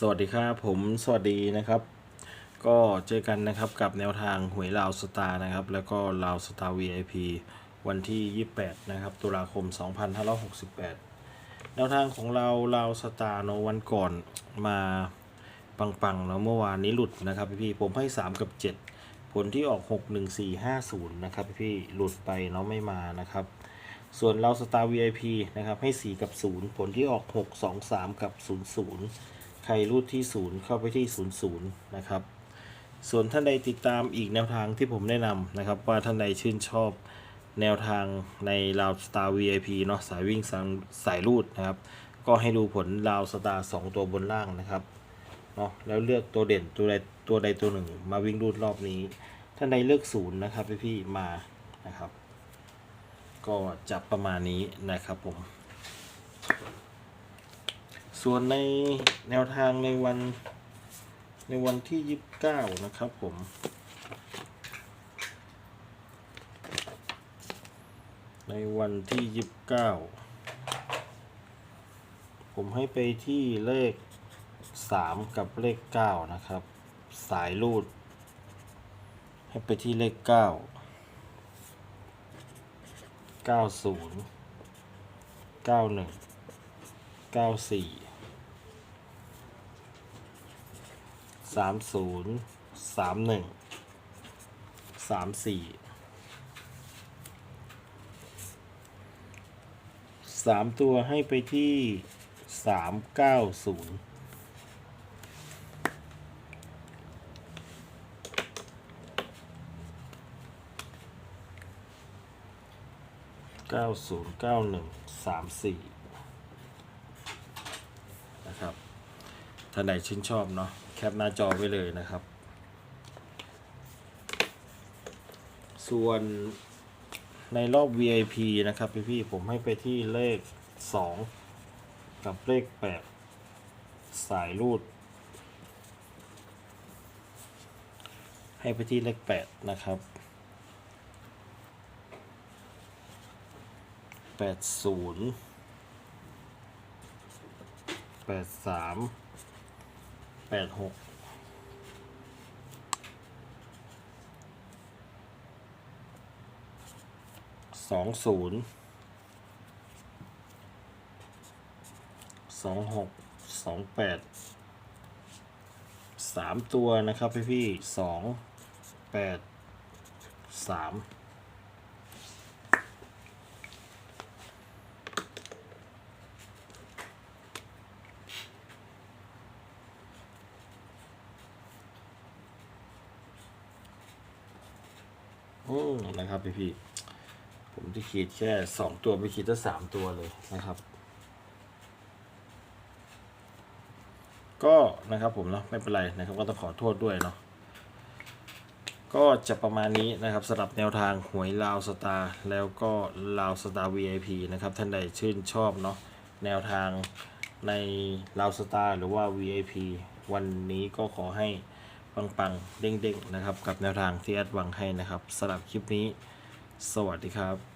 สวัสดีครับผมสวัสดีนะครับ ก็เจอกันนะครับกับแนวทางหวยลาวสตาร์นะครับ แล้วก็ลาวสตาร์ VIP วันที่ 28 นะครับ ตุลาคม 2568 แนวทางของเราลาวสตาร์เนอะวันก่อนมาปังๆเนาะเมื่อวานนี้หลุดนะครับพี่ผมให้ 3 กับ 7 ผลที่ออก 61450 นะครับพี่หลุดไปเนาะไม่มานะครับ ส่วนเราสตาร์ VIP นะครับให้ 4 กับ 0 ผลที่ออก 6 2 3 กับ 00 ใครรูดที่ 0 เข้าไปที่ 00 นะครับ ส่วนท่านใดติดตามอีกแนวทางที่ผมแนะนำนะครับ ว่าท่านใดชื่นชอบแนวทางในราวสตาร์ VIP เนาะสายวิ่งสายสายรูดนะครับ ก็ให้ดูผลราวสตาร์ 2 ตัวบนล่างนะครับเนาะแล้วเลือกตัวเด่นตัวใดตัวใดตัวหนึ่ง มาวิ่งรูดรอบนี้ ท่านใดเลือกศูนย์นะครับพี่ๆมานะครับ ก็จะประมาณนี้นะครับผม ส่วนในแนวทางในวันในวันที่ 29 นะครับผม ในวันที่ 29 ผมให้ไปที่เลข 3 กับเลข 9 นะครับ สายรูด ให้ไปที่เลข 9 90 91 94 สามศูนย์สามหนึ่งสามสี่สามตัวให้ไปที่สามเก้าศูนย์เก้าศูนย์เก้าหนึ่งสามสี่นะครับ ท่านใดชื่นชอบเนาะแคปหน้าจอไว้เลยนะครับ ส่วนในรอบ VIP นะครับพี่ๆผมให้ไปที่เลข 2 กับเลข 8 สายรูด ให้ไปที่เลข 8 นะครับ 80 83 แปดหกสองศูนย์สองหกสองแปดสามตัวนะครับพี่พี่สองแปดสาม อืมนะครับพี่พี่ผมที่ขีดแค่สองตัวไปขีดตั้งสามตัวเลยนะครับ ก็นะครับผมเนาะไม่เป็นไรนะครับ ก็ต้องขอโทษด้วยเนาะก็จะประมาณนี้นะครับสำหรับแนวทางหวยลาวสตาร์แล้วก็ลาวสตาร์ VIP นะครับ ท่านใดชื่นชอบเนาะแนวทางในลาวสตาร์หรือว่า VIP วันนี้ก็ขอให้ ปังๆ เด้งๆ นะครับ กับแนวทางที่แอดวังให้นะครับสำหรับคลิปนี้ สวัสดีครับ